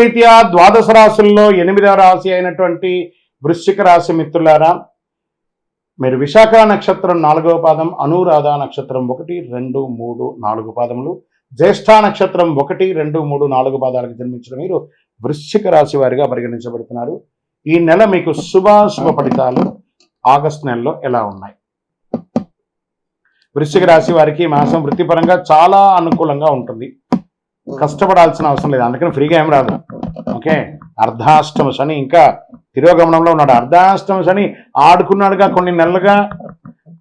రీత్యా ద్వాదశ రాశుల్లో ఎనిమిదవ రాశి అయినటువంటి వృశ్చిక రాశి మిత్రులారా మీరు విశాఖ నక్షత్రం నాలుగవ పాదం అనురాధ నక్షత్రం ఒకటి రెండు మూడు నాలుగు పాదములు జ్యేష్ఠ నక్షత్రం ఒకటి రెండు మూడు నాలుగు పాదాలకు జన్మించిన మీరు వృశ్చిక రాశి వారిగా పరిగణించబడుతున్నారు. ఈ నెల మీకు శుభాశుభ ఫలితాలు ఆగస్ట్ నెలలో ఎలా ఉన్నాయి? వృశ్చిక రాశి వారికి మాసం వృత్తిపరంగా చాలా అనుకూలంగా ఉంటుంది. కష్టపడాల్సిన అవసరం లేదు. అందుకని ఫ్రీగా ఏం రాదు. ఓకే? అర్ధాష్టమ శని ఇంకా తిరోగమనంలో ఉన్నాడు. అర్ధాష్టమ శని ఆడుకున్నాడుగా కొన్ని నెలలుగా.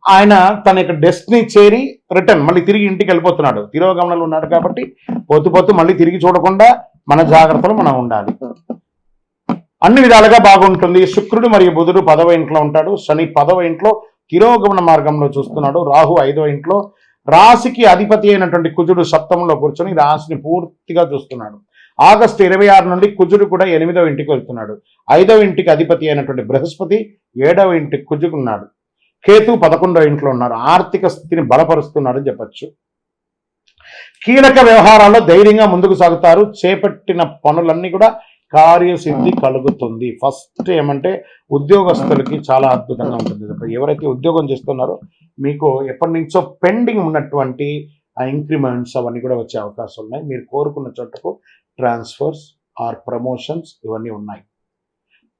ఆయన తన యొక్క డెస్ట్ని చేరి రిటర్న్ మళ్ళీ తిరిగి ఇంటికి వెళ్ళిపోతున్నాడు. తిరోగమనంలో ఉన్నాడు కాబట్టి పోతూ పోతూ మళ్ళీ తిరిగి చూడకుండా మన జాగ్రత్తలు మనం ఉండాలి. అన్ని విధాలుగా బాగుంటుంది. శుక్రుడు మరియు బుధుడు పదవ ఇంట్లో ఉంటాడు. శని పదవ ఇంట్లో తిరోగమన మార్గంలో చూస్తున్నాడు. రాహు ఐదవ ఇంట్లో రాశికి అధిపతి అయినటువంటి కుజుడు సప్తంలో కూర్చొని రాశిని పూర్తిగా చూస్తున్నాడు. ఆగస్టు ఇరవై ఆరు నుండి కుజుడు కూడా ఎనిమిదవ ఇంటికి వెళ్తున్నాడు. ఐదవ ఇంటికి అధిపతి అయినటువంటి బృహస్పతి ఏడవ ఇంటికి కుజుకున్నాడు కేతు పదకొండవ ఇంట్లో ఉన్నారు. ఆర్థిక స్థితిని బలపరుస్తున్నాడని చెప్పచ్చు. కీలక వ్యవహారాల్లో ధైర్యంగా ముందుకు సాగుతారు. చేపట్టిన పనులన్నీ కూడా కార్యసిద్ధి కలుగుతుంది. ఫస్ట్ ఏమంటే ఉద్యోగస్తులకి చాలా అద్భుతంగా ఉంటుంది. ఎవరైతే ఉద్యోగం చేస్తున్నారో మీకు ఎప్పటి నుంచో పెండింగ్ ఉన్నటువంటి ఆ ఇంక్రిమెంట్స్ అవన్నీ కూడా వచ్చే అవకాశం ఉన్నాయి. మీరు కోరుకున్న చోటకు ట్రాన్స్ఫర్స్ ఆర్ ప్రమోషన్స్ ఇవన్నీ ఉన్నాయి.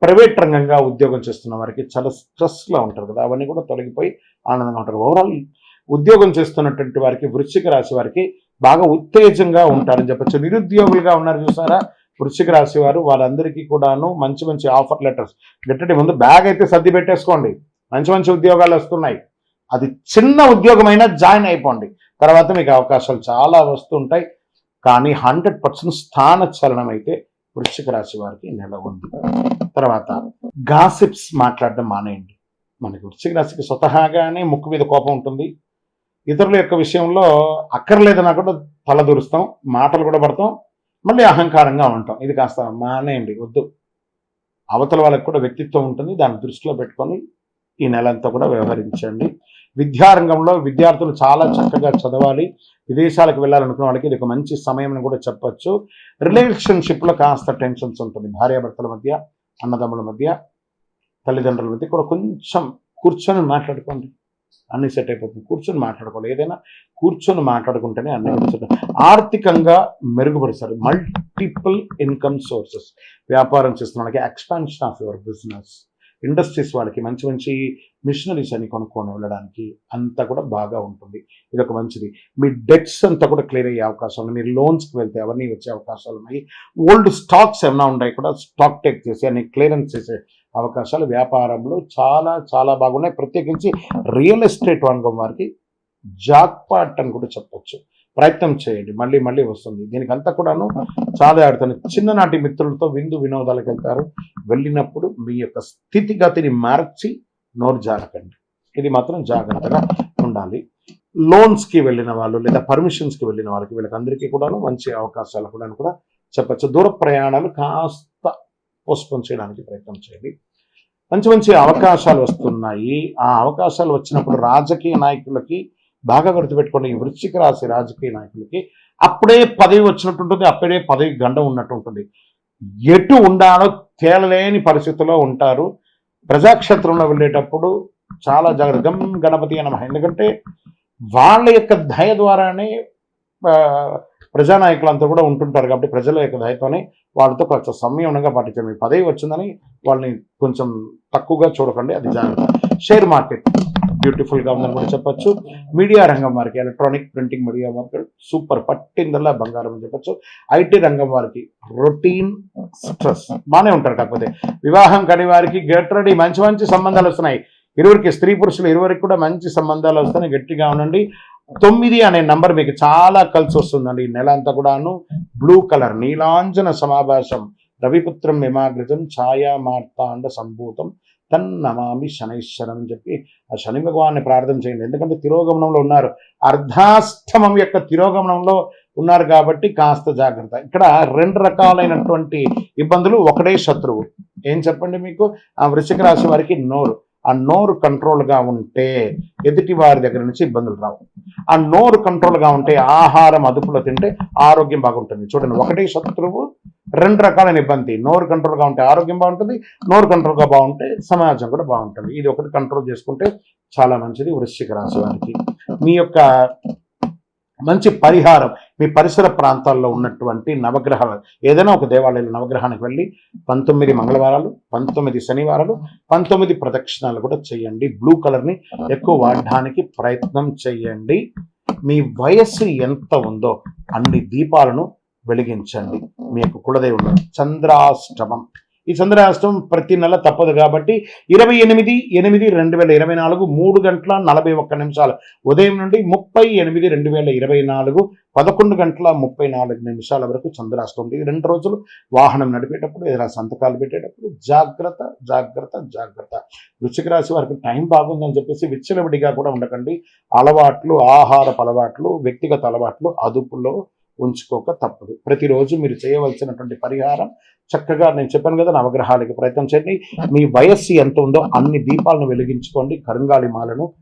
ప్రైవేట్ రంగంగా ఉద్యోగం చేస్తున్న వారికి చాలా స్ట్రెస్లో ఉంటారు కదా అవన్నీ కూడా తొలగిపోయి ఆనందంగా ఉంటారు. ఓవరాల్ ఉద్యోగం చేస్తున్నటువంటి వారికి వృశ్చిక రాశి వారికి బాగా ఉత్తేజంగా ఉంటారని చెప్పచ్చు. నిరుద్యోగులుగా ఉన్నారు చూసారా? వృశ్చిక రాశి వారు వాళ్ళందరికీ కూడాను మంచి మంచి ఆఫర్ లెటర్స్. గట్టటి ముందు బ్యాగ్ అయితే సర్ది పెట్టేసుకోండి. మంచి మంచి ఉద్యోగాలు వస్తున్నాయి. అది చిన్న ఉద్యోగమైనా జాయిన్ అయిపోండి. తర్వాత మీకు అవకాశాలు చాలా వస్తుంటాయి. కానీ హండ్రెడ్ పర్సెంట్ స్థాన చలనం అయితే వృశ్చిక రాశి వారికి నెల ఉంది. తర్వాత గాసిప్స్ మాట్లాడడం మానేయండి. మనకి వృశ్చిక రాశికి స్వతహాగానే ముక్కు మీద కోపం ఉంటుంది. ఇతరుల యొక్క విషయంలో అక్కర్లేదన్నా కూడా తలదూరుస్తాం మాటలు కూడా పడతాం మళ్ళీ అహంకారంగా ఉంటాం. ఇది కాస్త మానేయండి వద్దు. అవతల వాళ్ళకి కూడా వ్యక్తిత్వం ఉంటుంది. దాన్ని దృష్టిలో పెట్టుకొని ఈ నెలంతా కూడా వ్యవహరించండి. విద్యారంగంలో విద్యార్థులు చాలా చక్కగా చదవాలి. విదేశాలకు వెళ్ళాలనుకున్న వాళ్ళకి ఇది ఒక మంచి సమయం అని కూడా చెప్పొచ్చు. రిలేషన్షిప్లో కాస్త టెన్షన్స్ ఉంటుంది. భార్యాభర్తల మధ్య అన్నదమ్ముల మధ్య తల్లిదండ్రుల మధ్య కూడా కొంచెం కూర్చొని మాట్లాడుకోండి. అన్ని సెట్ అయిపోతుంది. కూర్చొని మాట్లాడుకోవాలి. ఏదైనా కూర్చొని మాట్లాడుకుంటేనే అన్ని ఆర్థికంగా మెరుగుపరుస్తారు. Multiple income sources. వ్యాపారం చేస్తున్న వాళ్ళకి expansion of your business. Industries వాళ్ళకి మంచి మంచి మిషనరీస్ అని కొనుక్కొని వెళ్ళడానికి అంతా కూడా బాగా ఉంటుంది. ఇది ఒక మంచిది. మీ డెట్స్ అంతా కూడా క్లియర్ అయ్యే అవకాశం ఉంది మీరు లోన్స్కి వెళ్తే అవన్నీ వచ్చే అవకాశాలు ఉన్నాయి. ఓల్డ్ స్టాక్స్ ఏమైనా ఉన్నాయి కూడా స్టాక్ టేక్ చేసి అన్ని క్లియరెన్స్ చేసే అవకాశాలు వ్యాపారంలో చాలా చాలా బాగున్నాయి. ప్రత్యేకించి రియల్ ఎస్టేట్ రంగం వారికి జాక్పాట్ అని కూడా చెప్పచ్చు. ప్రయత్నం చేయండి. మళ్ళీ మళ్ళీ వస్తుంది. దీనికి అంతా కూడాను చాలా ఆడుతాను చిన్ననాటి మిత్రులతో విందు వినోదాలకు వెళ్తారు. వెళ్ళినప్పుడు మీ యొక్క స్థితిగతిని మార్చి నోరు జారకండి. ఇది మాత్రం జాగ్రత్తగా ఉండాలి. లోన్స్కి వెళ్ళిన వాళ్ళు లేదా పర్మిషన్స్కి వెళ్ళిన వాళ్ళకి వీళ్ళకందరికీ కూడాను మంచి అవకాశాలు కూడా కూడా చెప్పచ్చు. దూర ప్రయాణాలు కాస్త పోస్ట్పోన్ చేయడానికి ప్రయత్నం చేయండి. మంచి మంచి అవకాశాలు వస్తున్నాయి. ఆ అవకాశాలు వచ్చినప్పుడు రాజకీయ నాయకులకి బాగా గుర్తుపెట్టుకోండి ఈ వృశ్చిక రాశి రాజకీయ నాయకులకి అప్పుడే పదవి వచ్చినట్టు ఉంటుంది అప్పుడే పదవి గండం ఉన్నట్టు ఉంటుంది ఎటు ఉండాలో తేలలేని పరిస్థితిలో ఉంటారు. ప్రజాక్షేత్రంలో వెళ్ళేటప్పుడు చాలా జాగ్రత్త గణపతి అనమా ఎందుకంటే వాళ్ళ యొక్క దయ ద్వారానే ప్రజానాయకులంతా కూడా ఉంటుంటారు కాబట్టి ప్రజల యొక్క దయతోనే వాళ్ళతో కొంచెం సంయమనంగా పాటించండి. మీ పదవి వచ్చిందని వాళ్ళని కొంచెం తక్కువగా చూడకండి అది జాగ్రత్త. Share market. బ్యూటిఫుల్గా ఉందని కూడా చెప్పొచ్చు. మీడియా రంగం వారికి ఎలక్ట్రానిక్ ప్రింటింగ్ మీడియా వారికి సూపర్ పట్టిందల్లా బంగారం అని చెప్పొచ్చు. ఐటీ రంగం వారికి రొటీన్ స్ట్రెస్ బాగానే ఉంటారు. కాకపోతే వివాహం కాని వారికి గెట్ రెడీ మంచి మంచి సంబంధాలు వస్తున్నాయి. ఇరువురికి స్త్రీ పురుషులు ఇరువురికి కూడా మంచి సంబంధాలు వస్తున్నాయి. గట్టిగా ఉండండి. తొమ్మిది అనే నంబర్ మీకు చాలా కలిసి వస్తుందండి. ఈ నెల అంతా కూడాను. బ్లూ కలర్ నీలాంజన సమాభాషం రవిపుత్రం హిమాగ్రజం ఛాయా మార్తాండ సంభూతం. తన్నమామి శనైశ్వరం అని చెప్పి ఆ శని భగవాన్ని ప్రార్థన చేయండి. ఎందుకంటే తిరోగమనంలో ఉన్నారు. అర్ధాష్టమం యొక్క తిరోగమనంలో ఉన్నారు కాబట్టి కాస్త జాగ్రత్త. ఇక్కడ రెండు రకాలైనటువంటి ఇబ్బందులు. ఒకటే శత్రువు. ఏం చెప్పండి మీకు? ఆ వృశ్చిక రాశి వారికి నోరు. ఆ నోరు కంట్రోల్గా ఉంటే ఎదుటి వారి దగ్గర నుంచి ఇబ్బందులు రావు. ఆ నోరు కంట్రోల్గా ఉంటే ఆహారం అదుపులో తింటే ఆరోగ్యం బాగుంటుంది. చూడండి ఒకటే శత్రువు రెండు రకాలైన ఇబ్బంది నోరు కంట్రోల్గా ఉంటే ఆరోగ్యం బాగుంటుంది నోరు కంట్రోల్గా బాగుంటే సమాజం కూడా బాగుంటుంది. ఇది ఒకటి కంట్రోల్ చేసుకుంటే చాలా మంచిది వృశ్చిక రాశి వారికి. మీ యొక్క మంచి పరిహారం మీ పరిసర ప్రాంతాల్లో ఉన్నటువంటి నవగ్రహాలు ఏదైనా ఒక దేవాలయంలో నవగ్రహానికి వెళ్ళి పంతొమ్మిది మంగళవారాలు పంతొమ్మిది శనివారాలు పంతొమ్మిది ప్రదక్షిణాలు కూడా చేయండి. బ్లూ కలర్ని ఎక్కువ వాడడానికి ప్రయత్నం చేయండి. మీ వయస్సు ఎంత ఉందో అన్ని దీపాలను వెలిగించండి. మీ యొక్క కులదేవుడు చంద్రాష్టమం. ఈ చంద్రాష్టమం ప్రతి నెల తప్పదు కాబట్టి ఇరవై ఎనిమిది ఎనిమిది రెండు వేల ఇరవై నాలుగు మూడు గంటల నలభై ఒక్క నిమిషాలు. ఉదయం నుండి ముప్పై ఎనిమిది రెండు వేల ఇరవై నాలుగు పదకొండు గంటల ముప్పై నాలుగు నిమిషాల వరకు చంద్రాష్టమం. ఈ రెండు రోజులు వాహనం నడిపేటప్పుడు ఏదైనా సంతకాలు పెట్టేటప్పుడు జాగ్రత్త జాగ్రత్త జాగ్రత్త. వృశ్చిక రాశి వారికి టైం బాగుందని చెప్పేసి విచ్చలవిడిగా కూడా ఉండకండి. అలవాట్లు ఆహారపు అలవాట్లు వ్యక్తిగత అలవాట్లు అదుపులో ఉంచుకోక తప్పదు. ప్రతిరోజు మీరు చేయవలసినటువంటి పరిహారం చక్కగా నేను చెప్పాను కదా నవగ్రహాలకి ప్రయత్నం చేయండి. మీ వయస్సు ఎంత ఉందో అన్ని దీపాలను వెలిగించుకోండి. కరుంగాలి మాలను